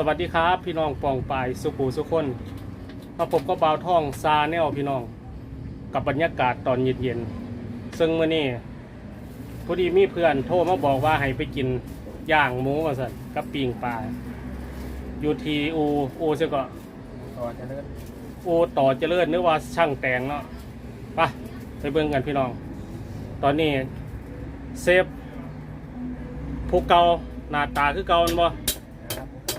สวัสดีครับ พี่น้องปองปายสุขูสุขคนมาผมก็บ่าวท่องซาแนวพี่น้อง กับบรรยากาศตอนเย็นๆซึ่งเมื่อนี้พอดีมีเพื่อนโทรมาบอกว่าให้ไปกินย่างหมูมาสั่นกับปิงปลาอยู่ที่อูอูเสียก็ต่อจะเลิศอูต่อเจริญนึกว่าช่างแต่งเนาะไปไปเบิ่งกันพี่น้อง ตอนนี้เซฟผู้เก่าหน้าตาคือเก่าแม่นบ่นะครับ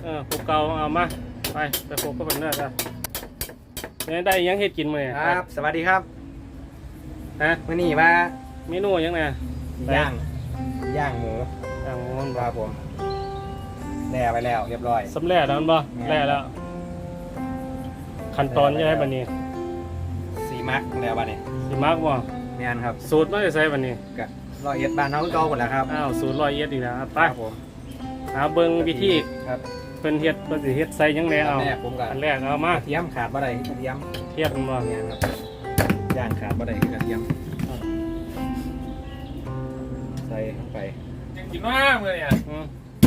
เออผูกเกาเอามา ไปไปผูกก็เป็นเนื้อจ้ะเนี่ยได้ยังเฮ็ดกินมาเนี่ยครับ สวัสดีครับฮะมื่อนี้มาเมนูยังไงย่างย่างหมูย่างหมูมันคบ่รับผมแล่ไปแล้วเรียบร้อยสำเร็จแล้วมันบ่แม่แล้วแล้ว ขั้นตอนยังไงบัดนี้สีมักแล้วบ้านนี้สิมักบ่แม่นครับ สูตรมาได้ใส่บัดนี้กับรอยเอ็ดบ้านเขาคือเก่าหมดแล้วครับอ้าวสูตรร้อยเอ็ดอีกแล้วไปครับผมหาเบิ่งวิธีครับ เพิ่นเฮ็ดเพิ่นสิเฮ็ดใส่หยังแหน่เอาแรกผมกับอันแรกเอามากระเทียมขาดบ่ได้กระเทียมเทียบมันบ่แม่นครับย่างขาดบ่ได้คือกระเทียม ใส่เข้าไปยังกินมากเลยเนี่ยอืม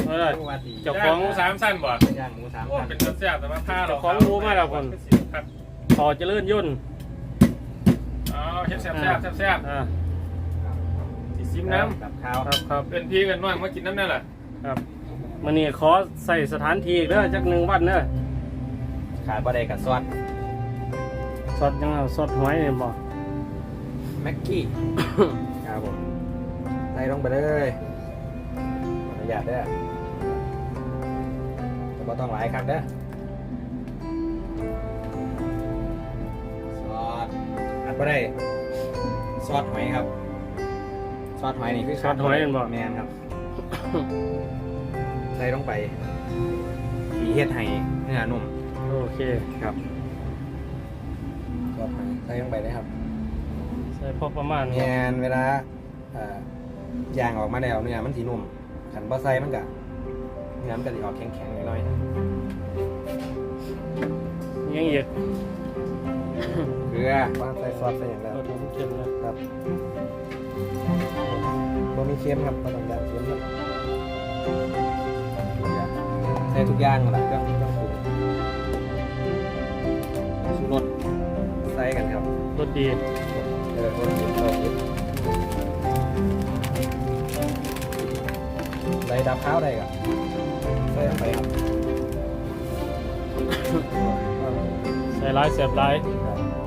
เออว่าดีเจ้าของ ย่หมูสามสั้นบ่ ย่างหมูสามโอ้ชั้นเป็นรสแซ่บแต่ว่าผ้าเราเจ้าของรู้มาแล้วคน ครับต่อเจริญยุ่นอ๋อเฮ็ดแซ่บแซ่บแซ่บแซ่บอ่าสิซิมน้กับข้าวครับครับำเป็นพี่กันน้อยมากินน้ำนั่นแหละครับ มันนี่ขอใส่สถานที่อีกเด้อจักหนึ่งวันเด้อขาดบ่ได้กับซอสสดยังเอาสดหอยเนี่ยบอก แม็กกี้ ครับผมใส่ลงไปเลยขออนุญาตเด้อแต่บ่ต้องหลายครับเด้อซอสอัดบ่ได้ซอสหอยครับซอสหอยนี่คือสดหอยเห็นบอกแมนครับใส่ลงไปสีเฮ็ดให้เนื้อนุ่มโอเคครับซอสหอยใส่ลงไปเลยครับใส่พอประมาณแมนเวลาเอ่อย่างออกมาแล้วเนื้อมันสีนุ่มขันบ่ใส่มันก็เนื้อมันก็สิออกแข็งๆหน่อยๆนะยังอีกเกลือวางใส่ซอสใส่อย่างแล้ว เราถึงเค็มนะครับบ่มีเค็มครับบ่ต้องการเค็มครับเกลือ ใส่ทุกอย่างนั่นแหละเครื่องเครื่องปรุงชูรสใส่กันครับรสดีเออรสดีรสดีใส่ดับข้าวได้ครับใส่ลงไปครับใส่ร้ายเสียบร้าย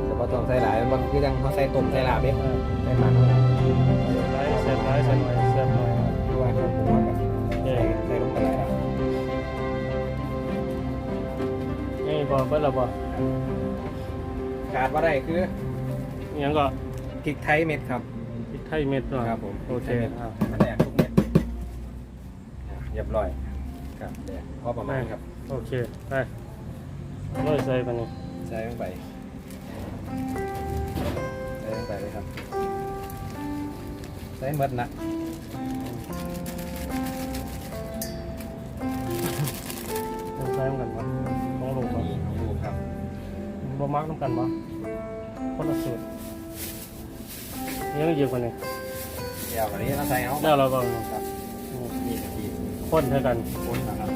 แต่พอต้องใส่หลายมันคือยังเขาใส่ต้มใส่ลาบเด้เออใส่มันเท่านั้นร้ายเสียบร้ายใส่หน่อยเสียบหน่อย นี่บอกเพิ่นและบอกขาดว่าได้คือยังก็พริกไทยเม็ดครับ พริกไทยเม็ดหน่อยครับผมโอเคอะมาแดกทุกเม็ดเรียบร้อยครับแดกพอประมาณครับ โอเค ไปร้อยใส่ไปนี่ใส่ลงไปใส่ลงไปเลยครับ ใส่หมดนะต้องใส่เหมือนกันบ่ บ่มักน้ำกันบ่คนละสูตรยังเยอะกว่านี้เดี๋ยววันนี้เราใส่เอาแล้วเราก็ครับนี่กะทิข้นเท่ากันคนนะครับ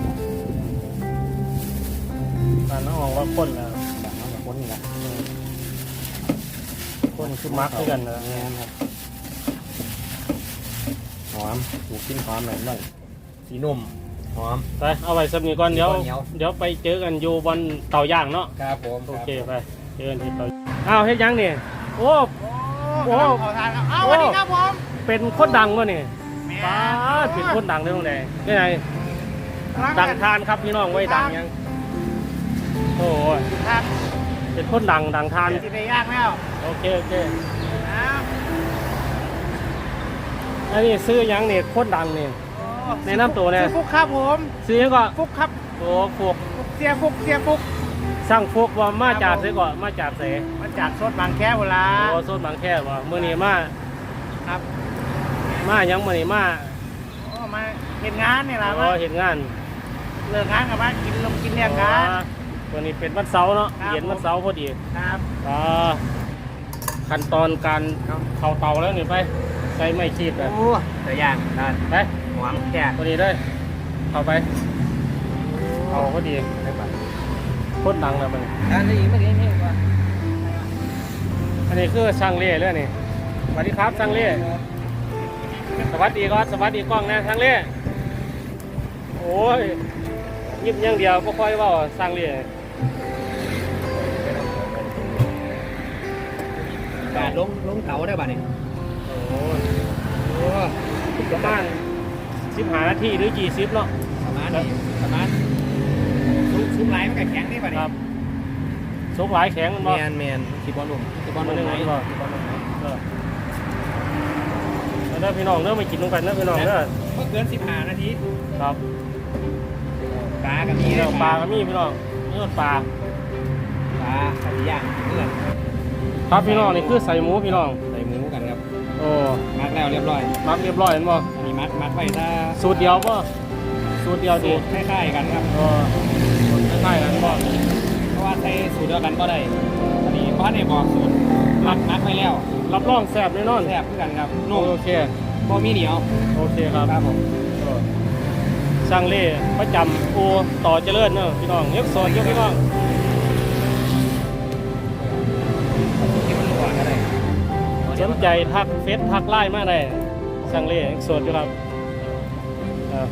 ตานน้องมองว่าข้นแล้วแบบน้องกับคนนี่นะข้นคือมักเท่ากันนะแม่นครับหอมหมูกินหอมหน่อยหน่อยสีนุ่ม หอม ไปเอาไว้สักนี้ก่อนเดี๋ยวเหนียว เดี๋ยวไปเจอกันอยู่บนเตาย่างเนาะครับผมโอเคไปเจอกันที่เตาอ้าวเฮ็ดยังนี่โอ้โอ้ขอทานครับเอ้าโอ้สวัสดีครับผมเป็นคนดังวะนี่แม่ป้าดเป็นคนดังเลยตรงไหนนี่ไงดังทานครับพี่น้องไว้ดังยังโอ้ยครับเป็นคนดังดังทานสิไปย่างแล้วโอเคโอเคนะอันนี้ซื้อยังนี่คนดังนี่ แนะนำตัวแน่ชื่อฟุกครับผมซื้อยังก็ฟุกครับโอ้พวกฟุกเสียฟุกเสียฟุกสร้างพวกว่ามาจากเสก่อนมาจากเสมาจากสดบางแคเวลาโอ้โซนบางแคว่าเมื่อนี้มาครับมายังมื่อนี้มาโอ้มาเห็นงานนี่แหละโอ้มาเห็นงานเลิกงานกับมากินลงกินเลี้ยงกันอ๋อวันนี้เป็นวันเสาร์เนาะครับเย็นวันเสาร์พอดีครับอ่าขั้นตอนการเข้าเตาแล้วนี่ไปใส่ไม้ขีดเลยโอ้ตัวอย่างนั่นไป หวงแค่พอดีเลยเข้าไปโอ้เอาพอดีได้ปะโคตรดังแล้วมันอันนี้มันเองกว่าอันนี้คือช่างเล่เรื่องนี่สวัสดีครับช่างเล่สวัสดีครับสวัสดีกล้องนะช่างเล่โอ้ยยิบอย่างเดียวก็ค่อยเว่าช่างเล่การลงลงเตาได้ป่ะเนี่ยโอ้ยโอ้ประมาณ สิบหานาทีหรือกี่สิบเนาะประมาณนี้ประมาณซุปซุปไลฟ์มันกับแข็งได้ป่ะคเนี่ยรับสุกหลายแข็งมันบ่ แมนแมนคีบอลลุ่มคีบอลมันลุ่นึมงไหนมันบ่คีบอลลุ่มไหนเออแล้วเด้อพี่น้องเด้อไปกินลงกันเด้อพี่น้องเด้อก็เกินสิบห้านาทีครับปลากับมีเรื่องปลาก็มีพี่น้องนี่มันปลา ปลาใส่ย่างเพื่อนครับพี่น้องนี่คือใส่หมูพี่น้องใส่หมูกันครับโอ้ มัดแล้วเรียบร้อยมักเรียบร้อยเห็นบ่อันนี้ มัดมัดไว้ถ้าสูตรเดียวบ่สูตรเดียวสูดีตรคล้ายๆกันครับเออคล้ายๆกันบ่เพราะว่าใช้สูตรเดียวกันก็ได้อันนี้เพราะในบอกสูตรมัดมัดไว้แล้วรับรองแซ่บแน่นอนแซ่บเพื่อกันครับนุ่มโอเคโบมีเหนียวโอเคครับครับผมเออช่างเล่ประจำอูต่อเจริญเนอะพี่น้องยกโซนยกพี่น้องที่มันรัวก็ได้สนใจทักเฟซทักไลน์มาได้ ช่างเล่โซนอยู่ครับเออ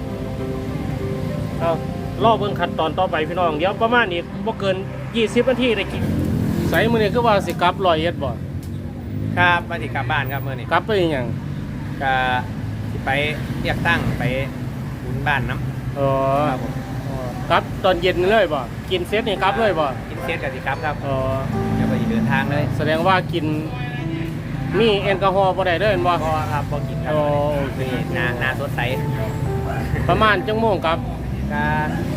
เอารอเบิ่งขั้นตอนต่อไปพี่น้อง เดี๋ยวประมาณอีกบ่เกิน 20นาทีได้กินใส่มื้อนี้คือว่าสิกลับร้อยเอ็ดบ่ครับมาที่กลับบ้านครับเมื่อนี้กลับไปอีหยังก็สิไปเรียกตั้งไปบุญบ้านน้อ๋อำครับผมอ๋อกลับตอนเย็นนี่เลยบ่กินเสร็จนี่กลับเลยบ่กินเซตกับสิครับครับอ๋อเดี๋ยวไปเดินทางเลย แสดงว่ากิน มีแอลกอฮอล์บ่ได้เด้อเห็นบ่พอครับพอกินครับโอ้โอเคนี่หนาหนาสดใสประมาณจังโมงครับก็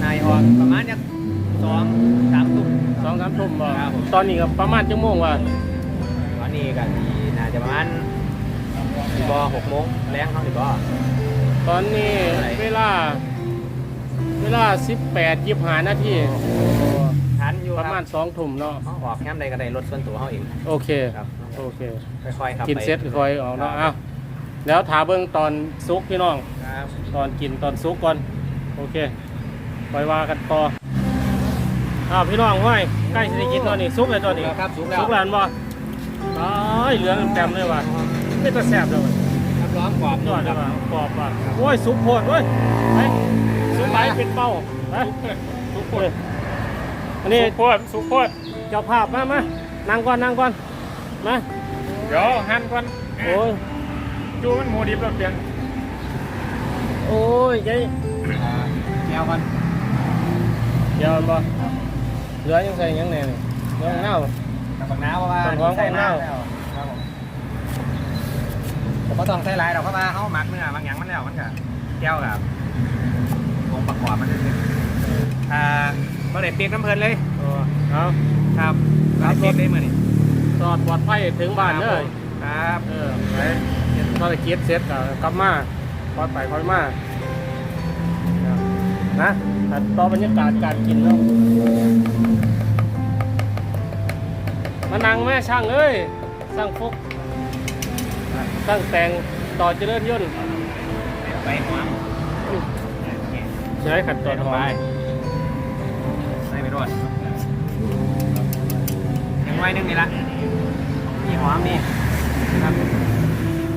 นายออกประมาณจักสองสามทุ่ม สองสามทุ่มบ่ครับผม ตอนนี้ก็ประมาณจังโมงว่าตอนนี้ก็ดีน่าจะประมาณสิบหกโมงแรงเขาสิบตอนนี้เท่าไหร่ เวลา เวลา18 25นาที ทันอยู่ประมาณคบ2ทุ่มเนาะเขาออกแค่ใดก็ได้รถส่วนตัวเขาเองโอเคครับโอเคค่อยๆครับกินไปเสร็จค่อยออกเนาะอ้าวแล้วถาเบิ่งตอนซุกพี่น้องครับตอนกินตอนซุกก่อน โอเคไปว่ากันต่ออ้าวพี่น้องห้อยใกล้สิได้กินตอนนี้ซุกเลยตอนนี้ครับสุกแล้วซุกแล้วอันบ่อ้ายเหลืองเต็มเลยว่ะไม่ตะแสบเลยว่ะรับรองกรอบยอดเลยว่ะกรอบว่ะโอ้ยซุกโพดเว้ยไปซุกไปเป็นเป้าไปซุกโพด อันนี้สุกโพดสุกโพดเจ้าภาพมามานั่งก่อนนั่งก่อนมาเดี๋ยวหั่นก่อนโอ้ยจูมันหมูดิบแล้วเปลี่ยนโอ้ยยัยแก้วกันเดี๋ยวมันบ่เหลือยังใส่ยังแน่นี่เหลือของเน่ากับบักน้าเพราะว่าต้นหอมใส่ของเน่าน้ำแล้วครับผมผมก็ต้องใส่หลายดอกเพราะว่าเขาหมักเนื้อบางอย่างมันแล้วมันก็แก้วกับองค์ประกอบมันนิดนึงอ่า ก็ได้เปียกน้ำเพลินเลยเออเอาครับได้เปียกได้เมื่อนี้จอดปลอดภัยถึงบ้านเลยครับ เออไปพอตะเกียบเสร็จก็กลับมาคอยไปคอยมานะตัดต่อบรรยากาศการกินเนาะมานั่งแม่ช่างเอ้ยสร้างฟุกสร้างแต่งต่อเจริญยนต์ไปหัวใช้ขัดตอนหอมใส่ไป รวดยังไว้นึงนี่ละนี่หอมนี่ครับ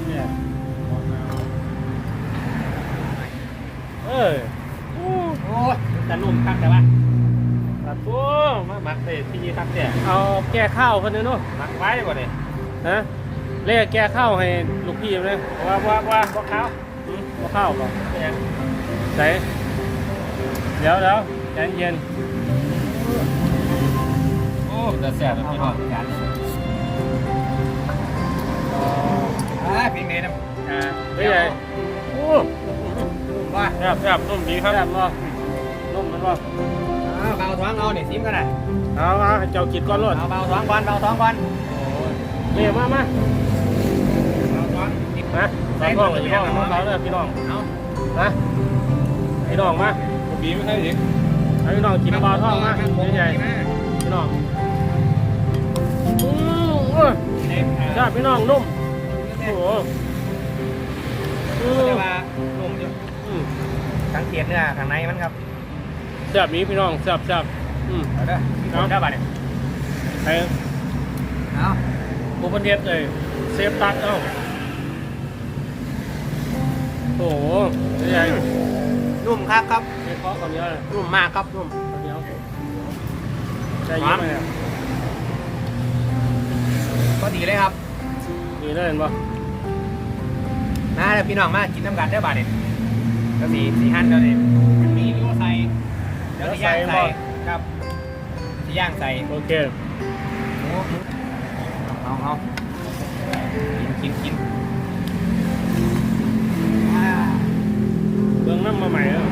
เนี่ยเออโอ้ยแต่นุ่มคักแต่ว่าตัดตัวมาหมักเตะทีครับเนี่ยเอาแก้ข้าวเพิ่นเด้อเนาะหมักไว้ก่อนเลยฮะเรียกแก้ข้าวให้ลูกพี่เลยว่าว่าว่าพวกเขาว่าข้าวก่อนเป็นยังไหนเดี๋ยวเดี๋ยวใจเย็นโอ้ จะแซ่บพี่น้องกันอ่าเพลงนี้นะอ่าเฮ้ยใหญ่โอ้ว่าแซ่บแซ่บนุ่มดีครับแซ่บบ่นุ่มมันบ่เอาเบาท้องเอาเนี่ยซิมกันนะเอามาให้เจ้ากินก่อนรถเอาเบาท้องก่อนเบาท้องก่อนเรียมามาเบาท้องนิดมาใส่ท้องเลยพี่น้องมาเขาเลยพี่น้องเอานะพี่น้องมาบีไม่ใช่หรือให้พี่น้องกินเบาท้องมาครับผมใหญ่กินนะๆพี่น้อง จ้าพี่น้องนุ่มโอ้โหอืเรียอกว่านุ่มอยู่อืมสังเกตเนื้อข้างในมันครับแซ่บนี้พี่น้องแซ่บแซ่บอืม เอาเด้อมีคนได้ป่ะเนี่ยไอ้เอาผู้พันเทศเลยเซฟตัดเอ้าโอ้โหนี่ไงนุ่มครับครับเซฟข้อคนนี้เลยนุ่มมากครับนุ่มคนเดียวใจเย็นไหมเนี่ยก็ ดีเลยครับดีเลยเห็นปะนะเดี๋ยวพี่น้องมากินน้ำกันได้ป่ะเนี่ยก็สีสีหั่นเดี๋ยวนี้มีหรือว่าใส่เดี๋ยวสีย่างใส่ครับสีย่างใส่โอเคเอาเอากินกินกินเบิ่งน้ำมาใหม่แล้ว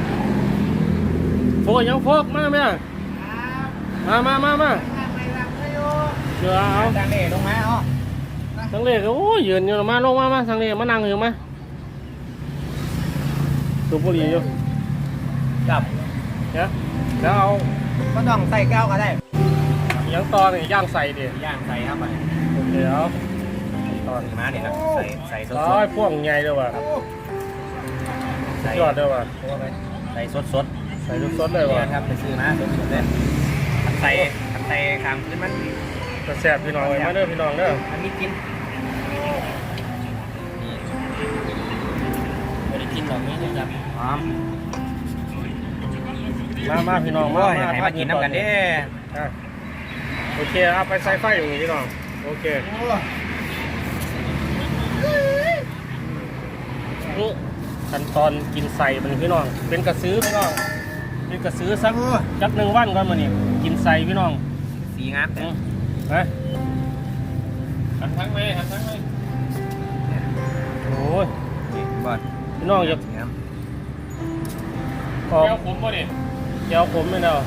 โฟกยังโฟกมาไหมอะมามามามา เดี๋ยวเอาดังเด้ลงมาอ๋อทางเลก็โอ้ยยืนอยู่มาลงมามาทางเลมานั่งอยู่มาสูบบุหรี่อยู่ครับเนี่ยแล้วเอาก็ต้องใส่แก้วก็ได้ยังตอนนี่ย่างใส่ดิย่างใส่ครับไปโอเคเอาตอนมาเนี่ยครับใส่ใส่สดร้อยพ่วงใหญ่ด้วยว่ะๆใส่ยอดด้วยว่ะใส่สดสดใส่สดๆเลยเนี่ว่ะยครับไปซื้อมาสดสดเลยทันใส่ทันใส่คางขึ้นมันกระ แสบพี่น้องเลยมาเด้อพี่น้องเด้อมันมีกินไม่ได้กินแบบนี้นะครับหอมมามาพี่น้องมาโอ้ยให้มากินน้ำกันเด้อะโอเคเอาไปใส่ไฟอย่างนี้พี่น้องโอเคนี่ขั้นตอนกินใส่มันพี่น้อง เป็นกระซื้อพี่น้องเป็นกระซื้อสักจักหนึ่งวันก่อนมานี่กินใส่พี่น้องสีงามแต่ อืมนะหันทั้งไหมหันทั้งไหมโอ้ยบอดพี่น้องอย่าสีงามออกแก้วผมป่ะนี่แก้วผมไม่เนาะ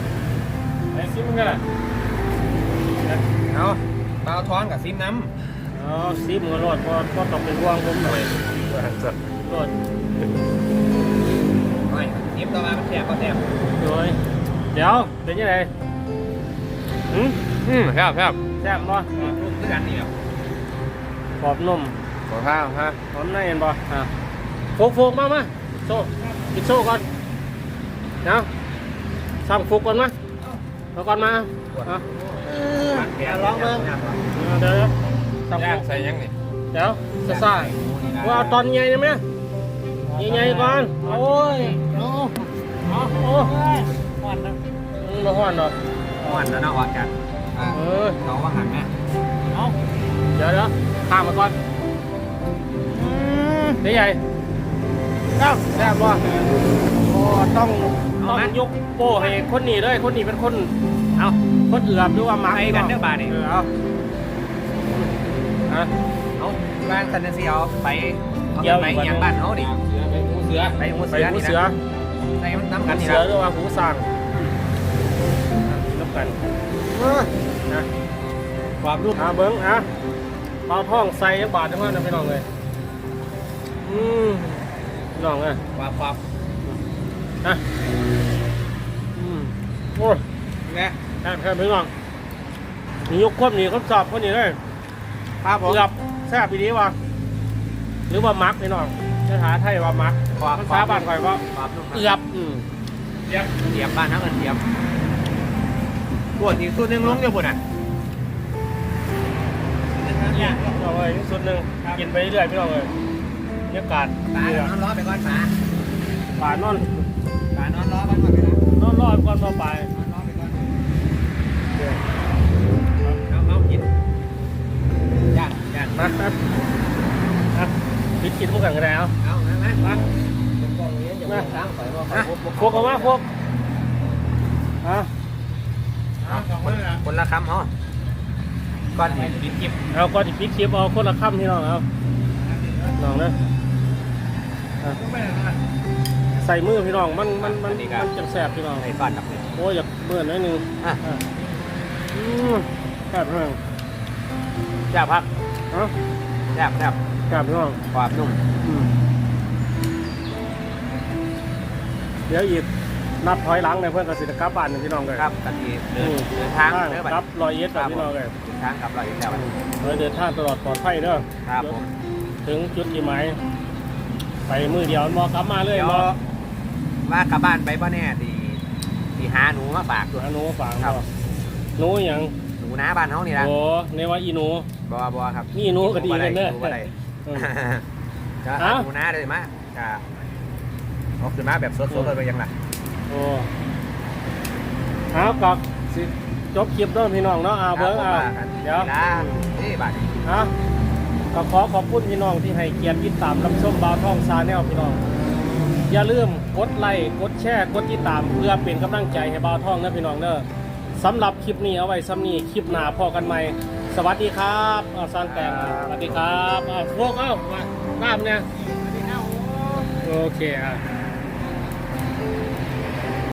ไอ้ซิมกันอะเอาเปล่าท้องกับซิมน้เอาซิมก็รอดเพราะเพราะต้องเป็นห่วงผมหน่อยรอดำโอ้ยซิมต่อมามันแสบก็แสบโดยเดี๋ยวเป็นยังไงหืมอืมครับครับแซ่บบ่ลูกด้วยกันนี่ครับกรอบนุ่มขอข้าวฮะหอมในเห็นบ่อะโฟกโฟกมามาโซ่กินโซ่ก่อนเนาสั่งโฟกก่อนมาเอาก่อนมาเอาเอาลองเบิ่งเอาเดี๋ยวเดี๋ยวสั่งโฟย่างกใส่ยังนี่เดี๋ยวซาซาว่าเอาตอนใหญ่ได้ไหมใหญ่ๆก่อนโอ้ยเอาเอาโอ้ยหวานนะมันบ่หวานดอกอ่อนแล้วเนาะอ่อนกันอ่า เออน้องว่าหันไหมเอาเดี๋ยวเดี๋ยวข้ามมาก่อนนี่ใหญ่เอ้าแซ่บบ่โอ้ต้องต้องยกโป้ให้คนนี้เลยคนนี้เป็นคน เอาคนเอือบหรือว่ามักไปกันเด้อบาดนี่เออเอาเอาบ้านสันนิษฐานไปเอาเกี่ยวไปอีกวันยังบ้านเขาดิเสือไปหูเสือไปหัวไปเสือหูเสือใส่น้ำกันเสือนะหรือว่าหูสร้างน้ำกันน ความรูปอ่าเบิ้งอะเปาท่องใส่บาทจังว่านะพี่น้องเลยอืมพี่น้องอะความความอะอืมโอ้ยเนี่ยแค่แค่พี่น้องนี่ยกควบนี่เขาสอบคนนี้เลยครับผมเกือบแซ่บปีนี้วะหรือว่ามักพี่น้องภาษาไทยว่ามักความภาษาบ้านข่อยว่าความรูปเกือบอืมเทียบเทียบบ้านทั้งเงินเทียบปวดอีกตัวหนึงลงเดียวปวดอะ เอาไว้สุดหนึ่งกินไปเรื่อยพี่น้องเลยบรรยากาศปลานี่นอะอนรอไปก่อนปลาป่านอนปลานอนรอไปก่อนนะนอนรอดก่อนพอไป นอนรอไปก่อนเอาเอากินย่างย่างมาครับอะพิดกินพวกกันกันแล้วเอานะนะมามาล้างไปว่าพวกเอามาพวกอะคนละคำเหรอ ก่อนปิดคลิปเอาก่อนที่พิดคลิปเอาคนละคำพี่น้องเอาน้องนะอะใส่มือพี่น้องมันมันมันมันจังแสบพี่น้องไปก่อนครับโอ้ยอยากเบื่อหน่อยหนึงอะอะอืมแซ่บพี่น้องแซ่บพักเอ้าแซ่บแซ่บแซ่บพี่น้องความนุ่มอืมเดี๋ยวอีก นับถอยหลังในเพื่อนกสิทธิ์กลับบ้านนะพี่น้องเลยครับตอนนี้เดิอืนมเดินทางเด้อบัดกลับรอยเอ็ดกับพี่น้องเลยเดินทางกลับเราอีกแล้วบัดเออเดินทางตลอดปลอดภัยเด้อครับผมถึงจุดที่หมายไปมือเดียวมอกลับมาเลยเดี๋ยวมอว่ากลับบ้านไปป่ะเนี่ยที่ที่สีหาหนูมาฝากด้วย หาหนูฝางครับบ่หนูหยังหนูน้าบ้านเฮานี่ละโอ้ในว่าอีหนูบัวบัวครับนี่หนูก็ดีกันเนอะหนูบ่ได้เออ จะเอ้าหนูน้าเลยมาจะเอาขึ้นมาแบบสดๆเลยไปยังล่ะโอ้เอากับสิจบคลิปเด้วยพี่น้องเนาะเอาเบิ้งเอาเดี๋ยวนะนี่บาทเอาก็ขอขอบคุณพี่น้องที่ให้เกียรติติดตามรับชมบาวท่องซาแนลพี่น้อง อย่าลืมกดไลค์กดแชร์กดติดตามเพื่อเป็นกำลังใจให้บาวท่องนะพี่น้องเด้อสำหรับคลิปนี้เอาไว้ซ้ำนี้คลิปหน้าพอกันใหม่ สวัสดีครับอาซานแตงสวัสดีครับอ่าพวกเอ้ามาน้ำเนี่ยโอเคอะ